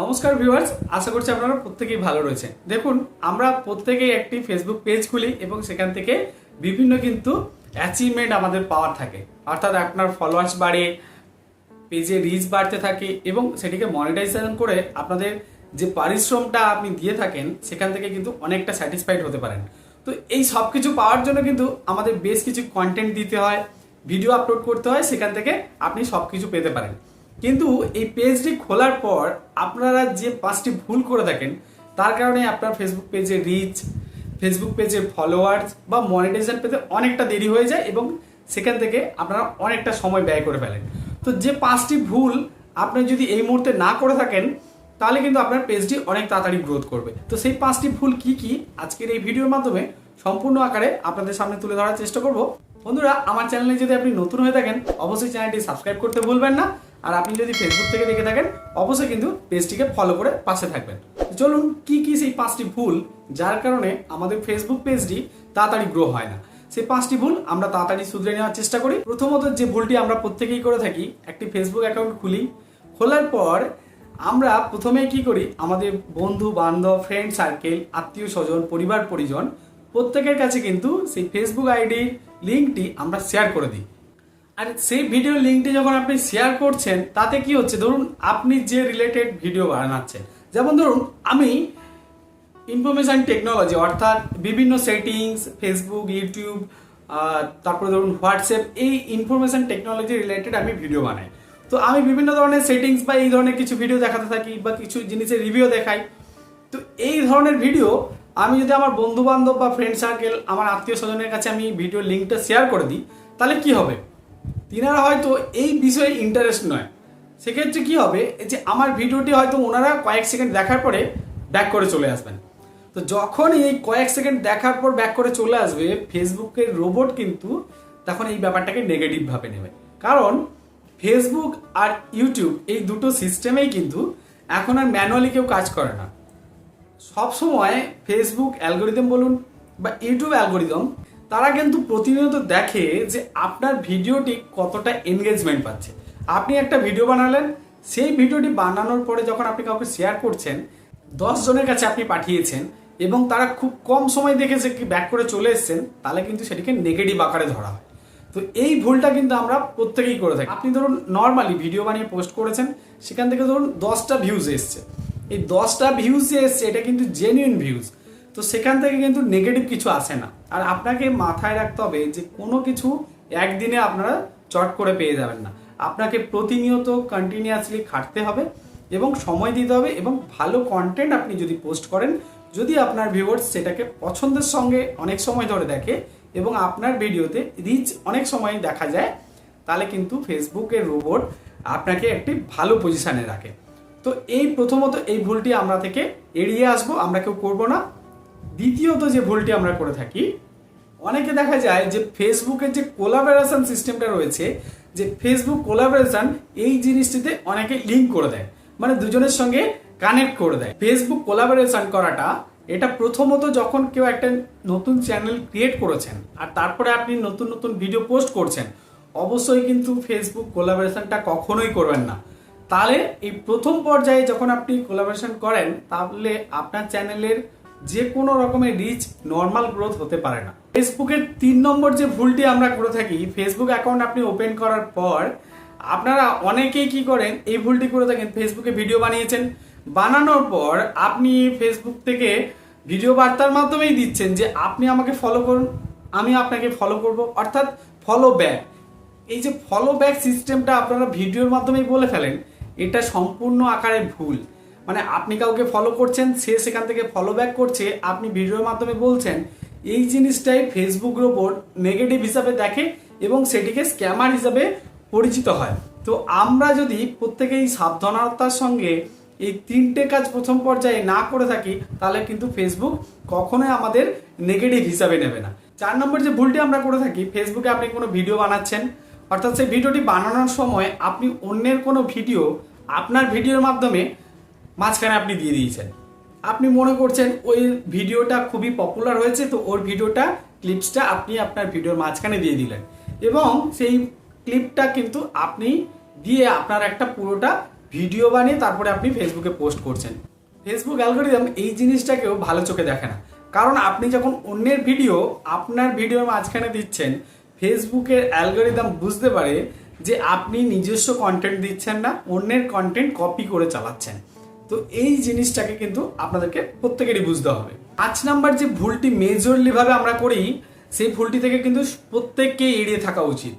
নমস্কার ভিউয়ার্স, আশা করছি আপনারা প্রত্যেকেই ভালো রয়েছেন। দেখুন, আমরা প্রত্যেকেই একটি ফেসবুক পেজ খুলি এবং সেখান থেকে বিভিন্ন কিন্তু অ্যাচিভমেন্ট আমাদের পাওয়ার থাকে। অর্থাৎ আপনার ফলোয়ার্স বাড়ে পেজে রিচ বাড়তে থাকে এবং সেটিকে মনিটাইজেশন করে আপনাদের যে পারিশ্রমটা আপনি দিয়ে থাকেন, সেখান থেকে কিন্তু অনেকটা স্যাটিসফাইড হতে পারেন। তো এই সব কিছু পাওয়ার জন্য কিন্তু আমাদের বেশ কিছু কন্টেন্ট দিতে হয় ভিডিও আপলোড করতে হয়, সেখান থেকে আপনি সব কিছু পেতে পারেন। কিন্তু এই পেজটি খোলার পর আপনারা যে পাঁচটি ভুল করে থাকেন, তার কারণে আপনার ফেসবুক পেজে রিচ ফেসবুক পেজে ফলোয়ার্স বা মনিটাইজেশন পেতে অনেকটা দেরি হয়ে যায় এবং সেখান থেকে আপনারা অনেকটা সময় ব্যয় করে ফেলেন। তো যে পাঁচটি ভুল আপনি যদি এই মুহূর্তে না করে থাকেন, তাহলে কিন্তু আপনার পেজটি অনেক তাড়াতাড়ি গ্রোথ করবে। তো সেই পাঁচটি ভুল কি কি? আজকের এই ভিডিওর মাধ্যমে সম্পূর্ণ আকারে আপনাদের সামনে তুলে ধরার চেষ্টা করব। বন্ধুরা, আমার চ্যানেলে যদি আপনি নতুন হয়ে থাকেন, অবশ্যই চ্যানেলটি সাবস্ক্রাইব করতে ভুলবেন না। আর আপনি যদি ফেসবুক থেকে দেখে থাকেন, অবশ্যই কিন্তু পেজটিকে ফলো করে পাশে থাকবেন। চলুন, কি কি সেই পাঁচটি ভুল যার কারণে আমাদের ফেসবুক পেজটি তাড়াতাড়ি গ্রো হয় না? সেই পাঁচটি ভুল আমরা তাড়াতাড়ি শুধরে নেওয়ার চেষ্টা করি। প্রথমত যে ভুলটি আমরা প্রত্যেকেই করে থাকি, একটি ফেসবুক অ্যাকাউন্ট খুলি, খোলার পর আমরা প্রথমে কি করি, আমাদের বন্ধু, বান্ধব ফ্রেন্ড সার্কেল আত্মীয় স্বজন, পরিবার, পরিজন, প্রত্যেকের কাছে কিন্তু সেই ফেসবুক আইডির লিঙ্কটি আমরা শেয়ার করে দিই। আর সেই ভিডিও লিঙ্কটি যখন আপনি শেয়ার করছেন, তাতে কি হচ্ছে? ধরুন আপনি যে রিলেটেড ভিডিও বানাচ্ছেন, যেমন ধরুন আমি ইনফরমেশন টেকনোলজি অর্থাৎ বিভিন্ন সেটিংস ফেসবুক ইউটিউব তারপরে ধরুন হোয়াটসঅ্যাপ এই ইনফরমেশন টেকনোলজি রিলেটেড আমি ভিডিও বানাই। তো আমি বিভিন্ন ধরনের সেটিংস বা এই ধরনের কিছু ভিডিও দেখাতে থাকি বা কিছু জিনিসের রিভিউ দেখাই। তো এই ধরনের ভিডিও আমি যদি আমার বন্ধু বান্ধব বা ফ্রেন্ড সার্কেল আমার আত্মীয় স্বজনের কাছে আমি ভিডিও লিঙ্কটা শেয়ার করে দিই, তাহলে কি হবে? তিনারা হয়তো এই বিষয়ে ইন্টারেস্ট নয়। সেক্ষেত্রে কি হবে যে আমার ভিডিওটি হয়তো ওনারা কয়েক সেকেন্ড দেখার পরে ব্যাক করে চলে আসবেন। তো যখন এই কয়েক সেকেন্ড দেখার পর ব্যাক করে চলে আসবে ফেসবুকের রোবট কিন্তু তখন এই ব্যাপারটাকে নেগেটিভ ভাবে নেবে। কারণ ফেসবুক আর ইউটিউব এই দুটো সিস্টেমেই কিন্তু এখন আর ম্যানুয়ালি কেউ কাজ করে না। সব সময় ফেসবুক অ্যালগোরিদম বলুন বা ইউটিউব অ্যালগোরিদম তারা কিন্তু প্রতিনিয়ত দেখে যে আপনার ভিডিওটি কতটা এনগেজমেন্ট পাচ্ছে। আপনি একটা ভিডিও বানালেন, সেই ভিডিওটি বানানোর পরে যখন আপনি কাউকে শেয়ার করছেন, দশ জনের কাছে আপনি পাঠিয়েছেন এবং তারা খুব কম সময় দেখেছে কি ব্যাক করে চলে এসেছেন, তাহলে কিন্তু সেটিকে নেগেটিভ আকারে ধরা হয়। তো এই ভুলটা কিন্তু আমরা প্রত্যেকেই করে থাকি। আপনি ধরুন নর্মালি ভিডিও বানিয়ে পোস্ট করেছেন, সেখান থেকে ধরুন দশটা ভিউজ এসছে। এই দশটা ভিউজ যে এসছে, এটা কিন্তু জেনুইন ভিউজ তো সেখান থেকে কিন্তু নেগেটিভ কিছু আসে না। আর আপনাকে মাথায় রাখতে হবে যে কোনো কিছু একদিনে আপনারা চট করে পেয়ে যাবেন না। আপনাকে প্রতিনিয়ত কন্টিনিউয়াসলি খাটতে হবে এবং সময় দিতে হবে এবং ভালো কন্টেন্ট আপনি যদি পোস্ট করেন, যদি আপনার ভিউয়ার্স সেটাকে পছন্দের সঙ্গে অনেক সময় ধরে দেখে এবং আপনার ভিডিওতে রিচ অনেক সময় দেখা যায়, তাহলে কিন্তু ফেসবুকের রোবট আপনাকে একটি ভালো পজিশানে রাখে। তো এই প্রথমত এই ভুলটি আমরা থেকে এড়িয়ে আসব, আমরা কেউ করব না। দ্বিতীয়ত যে ভুলটি আমরা করে থাকি, অনেকে দেখা যায় যে ফেসবুকের যে কোলাবোরেশন সিস্টেমটা রয়েছে, যে ফেসবুক কোলাবোরেশন এই জিনিসটিতে অনেকে লিঙ্ক করে দেয়। মানে দুজনের সঙ্গে কানেক্ট করে দেয়। ফেসবুক কোলাবোরেশন করাটা, এটা প্রথমত যখন কেউ একটা নতুন চ্যানেল ক্রিয়েট করেছেন, আর তারপরে আপনি নতুন নতুন ভিডিও পোস্ট করছেন, অবশ্যই কিন্তু ফেসবুক কোলাবোরেশনটা কখনোই করবেন না। তাহলে এই প্রথম পর্যায়ে যখন আপনি কোলাবোরেশন করেন, তাহলে আপনার চ্যানেলের যে কোনো রকমের রিচ নর্মাল গ্রোথ হতে পারে না। ফেসবুকের তিন নম্বর যে ভুলটি আমরা করে থাকি ফেসবুক অ্যাকাউন্ট আপনি ওপেন করার পর আপনারা অনেকেই কি করেন, এই ভুলটি করে থাকেন ফেসবুকে ভিডিও বানিয়েছেন। বানানোর পর আপনি ফেসবুক থেকে ভিডিও বার্তার মাধ্যমেই দিচ্ছেন যে, আপনি আমাকে ফলো করুন, আমি আপনাকে ফলো করব। অর্থাৎ ফলো ব্যাক এই যে ফলো ব্যাক সিস্টেমটা আপনারা ভিডিওর মাধ্যমেই বলে ফেলেন, এটা সম্পূর্ণ আকারে ভুল। মানে আপনি কাউকে ফলো করছেন, সে সেখান থেকে ফলো ব্যাক করছে, আপনি ভিডিওর মাধ্যমে বলছেন, এই জিনিসটাই ফেসবুক রোবট নেগেটিভ হিসাবে দেখে এবং সেটিকে স্ক্যামার হিসাবে পরিচিত হয়। তো আমরা যদি প্রত্যেকেই সাবধানতার সঙ্গে এই তিনটে কাজ প্রথম পর্যায়ে না করে থাকি, তাহলে কিন্তু ফেসবুক কখনোই আমাদের নেগেটিভ হিসাবে নেবে না। চার নম্বর যে ভুলটি আমরা করে থাকি ফেসবুকে আপনি কোনো ভিডিও বানাচ্ছেন, অর্থাৎ সেই ভিডিওটি বানানোর সময় আপনি অন্যের কোনো ভিডিও আপনার ভিডিওর মাধ্যমে মাঝখানে আপনি দিয়ে দিয়েছেন। আপনি মনে করছেন ওই ভিডিওটা খুবই পপুলার হয়েছে, তো ওর ভিডিওটা ক্লিপসটা আপনি আপনার ভিডিওর মাঝখানে দিয়ে দিলেন। এবং সেই ক্লিপটা কিন্তু আপনি দিয়ে আপনার একটা পুরোটা ভিডিও বানিয়ে তারপরে আপনি ফেসবুকে পোস্ট করছেন। ফেসবুক অ্যালগোরিদম এই জিনিসটাকেও ভালো চোখে দেখে না। কারণ আপনি যখন অন্যের ভিডিও আপনার ভিডিওর মাঝখানে দিচ্ছেন ফেসবুকের অ্যালগোরিদম বুঝতে পারে যে আপনি নিজস্ব কন্টেন্ট দিচ্ছেন না, অন্যের কন্টেন্ট কপি করে চালাচ্ছেন। তো এই জিনিসটাকে কিন্তু আপনাদেরকে প্রত্যেকেরই বুঝতে হবে। পাঁচ নাম্বার যে ভুলটি মেজরলি ভাবে আমরা করি, সেই ভুলটি থেকে কিন্তু প্রত্যেককে এড়িয়ে থাকা উচিত।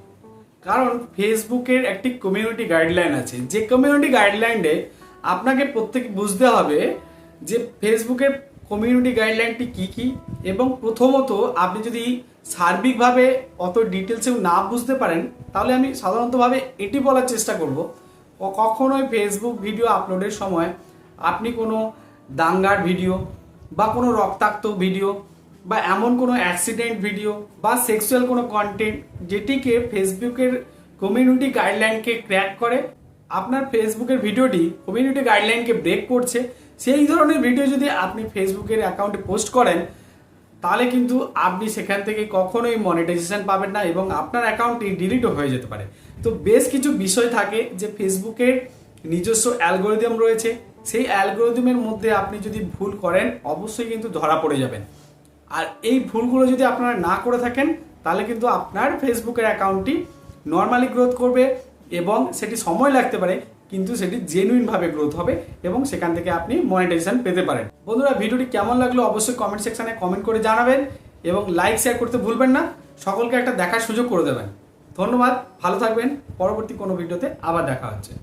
কারণ ফেসবুকের একটি কমিউনিটি গাইডলাইন আছে। যে কমিউনিটি গাইডলাইনে আপনাকে প্রত্যেক বুঝতে হবে যে ফেসবুকের কমিউনিটি গাইডলাইনটি কি কি এবং প্রথমত আপনি যদি সার্বিকভাবে অত ডিটেলসেও না বুঝতে পারেন, তাহলে আমি সাধারণতভাবে এটি বলার চেষ্টা করব। কখনোই ফেসবুক ভিডিও আপলোডের সময় আপনি কোনো দাঙ্গার ভিডিও বা কোনো রক্তাক্ত ভিডিও বা এমন কোনো অ্যাক্সিডেন্ট ভিডিও বা সেক্সুয়াল কোনো কন্টেন্ট যেটিকে ফেসবুকের কমিউনিটি গাইডলাইনকে ক্র্যাক করে, আপনার ফেসবুকের ভিডিওটি কমিউনিটি গাইডলাইনকে ব্রেক করছে, সেই ধরনের ভিডিও যদি আপনি ফেসবুকের অ্যাকাউন্টে পোস্ট করেন, তাহলে কিন্তু আপনি সেখান থেকে কখনোই মনিটাইজেশন পাবেন না এবং আপনার অ্যাকাউন্টটি ডিলিটও হয়ে যেতে পারে। তো বেশ কিছু বিষয় থাকে যে ফেসবুকের নিজস্ব অ্যালগোরিদম রয়েছে। সেই অ্যালগোরিদমের মধ্যে আপনি যদি ভুল করেন, অবশ্যই কিন্তু ধরা পড়ে যাবেন। আর এই ভুলগুলো যদি আপনারা না করে থাকেন, তাহলে কিন্তু আপনার ফেসবুকের অ্যাকাউন্টটি নর্মালি গ্রোথ করবে এবং সেটি সময় লাগতে পারে, কিন্তু সেটি জেনুইন ভাবে গ্রোথ হবে এবং সেখান থেকে আপনি মনিটাইজেশন পেতে পারেন। বন্ধুরা, ভিডিওটি কেমন লাগল অবশ্যই কমেন্ট সেকশানে কমেন্ট করে জানাবেন এবং লাইক শেয়ার করতে ভুলবেন না। সকলকে একটা দেখার সুযোগ করে দেবেন। ধন্যবাদ, ভালো থাকবেন। পরবর্তী কোনো ভিডিওতে আবার দেখা হচ্ছে।